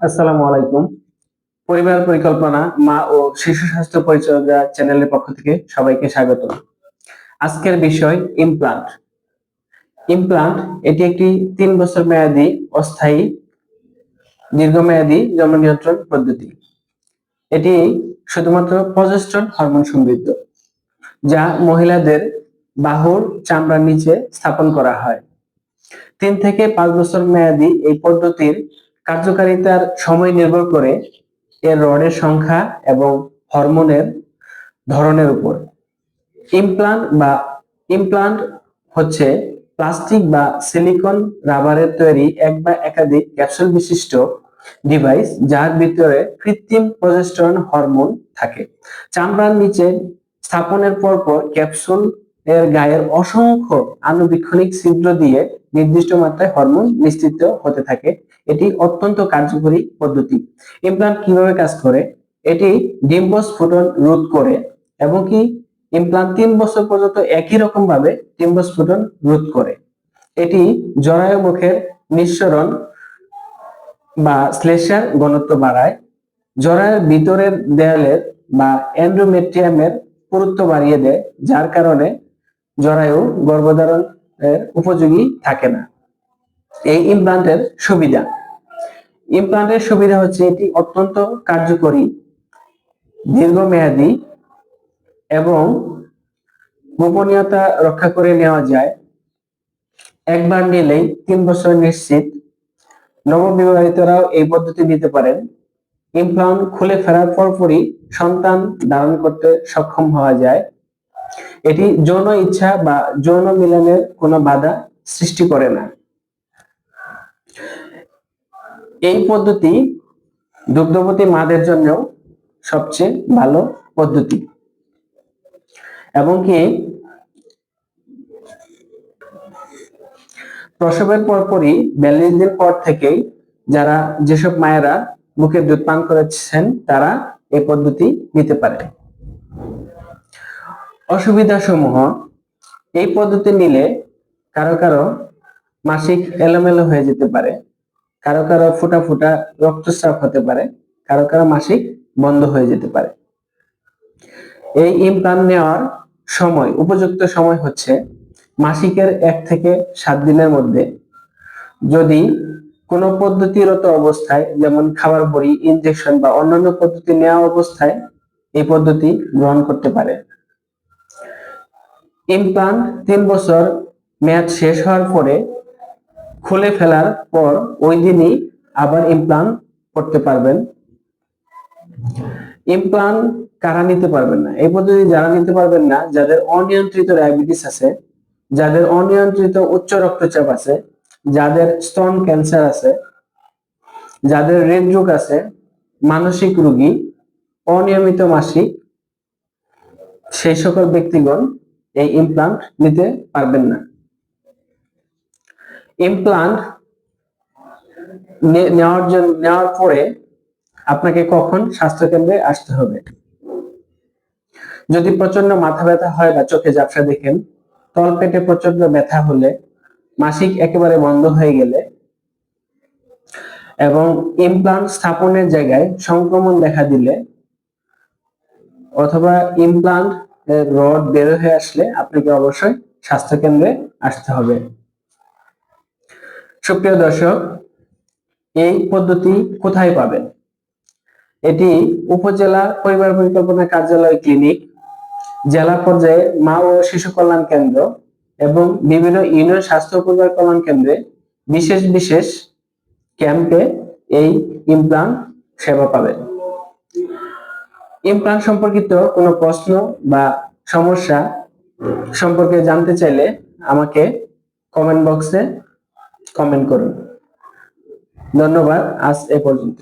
আসসালামু আলাইকুম। পরিবার পরিকল্পনা, মা ও শিশু স্বাস্থ্য পরিচর্যা চ্যানেলের পক্ষ থেকে সবাইকে স্বাগত। আজকের বিষয় ইমপ্লান্ট ইমপ্লান্ট এটি একটি তিন বছর মেয়াদী, অস্থায়ী, দীর্ঘমেয়াদী জন্ম নিয়ন্ত্রণ পদ্ধতি। এটি শুধুমাত্র প্রজেস্ট্রন হরমোন সমৃদ্ধ, যা মহিলাদের বাহুর চামড়ার নিচে স্থাপন করা হয়। তিন থেকে পাঁচ বছর মেয়াদী এই পদ্ধতির কার্যকারিতার সময় নির্ভর করে এর রডের সংখ্যা এবং হরমোনের ধরনের উপর। ইমপ্লান্ট বা ইমপ্লান্ট হচ্ছে প্লাস্টিক বা সিলিকন রাবারের তৈরি এক বা একাধিক ক্যাপসুল বিশিষ্ট ডিভাইস যার ভিতরে কৃত্রিম প্রজেস্টেরন হরমোন থাকে। চামড়ার নিচে স্থাপনের পর পর ক্যাপসুল এর গায়ের অসংখ্য আনুবীক্ষণিক ছিদ্র দিয়ে নির্দিষ্ট মাত্রায় হরমোন নিশ্চিত হতে থাকে। এটি অত্যন্ত কার্যকরী পদ্ধতি। ইমপ্লান্ট কীভাবে কাজ করে? এটি ডিম্বস্ফুটন রোধ করে এবং কি ইমপ্লান্ট তিন বছর পর্যন্ত একই রকম ভাবে ডিম্বস্ফুটন রোধ করে। এটি জরায়ু মুখের নিঃসরণ বা শ্লেষার ঘনত্ব বাড়ায়, জরায়ুর ভিতরের দেয়ালের বা এন্ডোমেট্রিয়ামের পুরুত্ব বাড়িয়ে দেয়, যার কারণে জরায়ু গর্ভধারণের উপযোগী থাকে না। এই ইমপ্লান্টের সুবিধা। ইমপ্লান্টের সুবিধা হচ্ছে এটি অত্যন্ত কার্যকরী, দীর্ঘমেয়াদী এবং গোপনীয়তা রক্ষা করে নেওয়া যায়। একবার নিলেই তিন বছর নিশ্চিত। নববিবাহিতরাও এই পদ্ধতি নিতে পারেন। ইমপ্লান্ট খুলে ফেরার পরপরই সন্তান ধারণ করতে সক্ষম হওয়া যায়। এটি যৌন ইচ্ছা বা যৌন মিলনের কোনো বাধা সৃষ্টি করে না। এই পদ্ধতি দুগ্ধবতী মাদের জন্য সবচেয়ে ভালো পদ্ধতি। এবং কি প্রসবের পরপরই বিয়াল্লিশ দিন পর থেকেই যারা যেসব মায়েরা মুখে দুধ পান করেছেন, তারা এই পদ্ধতি নিতে পারে। অসুবিধা সমূহ এই পদ্ধতি নিলে কারও কারও মাসিক এলোমেলো হয়ে যেতে পারে। কারও কারও ফোটা ফোটা রক্তস্রাব হতে পারে, কারও কারও মাসিক বন্ধ হয়ে যেতে পারে। এই ইমপ্লান্ট নেওয়ার সময়, উপযুক্ত সময় হচ্ছে মাসিকের এক থেকে সাত দিনের মধ্যে। যদি কোনো পদ্ধতিরত অবস্থায়, যেমন খাবার বড়ি ইনজেকশন বা অন্যান্য পদ্ধতি নেওয়া অবস্থায় এই পদ্ধতি গ্রহণ করতে পারে। ইমপ্লান্ট তিন বছর মেয়াদ শেষ হওয়ার পরে খুলে ফেলার পর ওই দিনই আবার ইমপ্লান্ট করতে পারবেন। ইমপ্লান্ট কারা নিতে পারবেন না? এই পদ্ধতি যারা নিতে পারবেন না, যাদের অনিয়ন্ত্রিত ডায়াবেটিস আছে, যাদের অনিয়ন্ত্রিত উচ্চ রক্তচাপ আছে, যাদের স্তন ক্যান্সার আছে, যাদের হৃদরোগ আছে, মানসিক রোগী, অনিয়মিত মাসিক, সেই সকল ব্যক্তিগণ এই ইমপ্লান্ট নিতে পারবেন না। ইমপ্লান্ট নেওয়ার জন্য নেওয়ার পরে আপনাকে কখন স্বাস্থ্য কেন্দ্রে আসতে হবে? যদি প্রচণ্ড মাথা ব্যথা হয় বা চোখে ঝাপসা দেখেন তল পেটে প্রচণ্ড ব্যথা হলে মাসিক একেবারে বন্ধ হয়ে গেলে এবং ইমপ্লান্ট স্থাপনের জায়গায় সংক্রমণ দেখা দিলে অথবা ইমপ্লান্ট রড বের হয়ে আসলে আপনাকে অবশ্যই স্বাস্থ্য কেন্দ্রে আসতে হবে। সুপ্রিয় দর্শক, এই পদ্ধতি কোথায় পাবেন? এটি উপজেলা পরিবার পরিকল্পনা কার্যালয় ক্লিনিক, জেলা পর্যায়ে মা ও শিশু কল্যাণ কেন্দ্র এবং বিভিন্ন ইউনিয়ন স্বাস্থ্য পরিবার কল্যাণ কেন্দ্রে বিশেষ বিশেষ ক্যাম্পে এই ইমপ্লান্ট সেবা পাবেন। ইমপ্লান্ট সম্পর্কিত কোনো প্রশ্ন বা সমস্যা সম্পর্কে জানতে চাইলে আমাকে কমেন্ট বক্সে কমেন্ট করুন। ধন্যবাদ আজ এ পর্যন্ত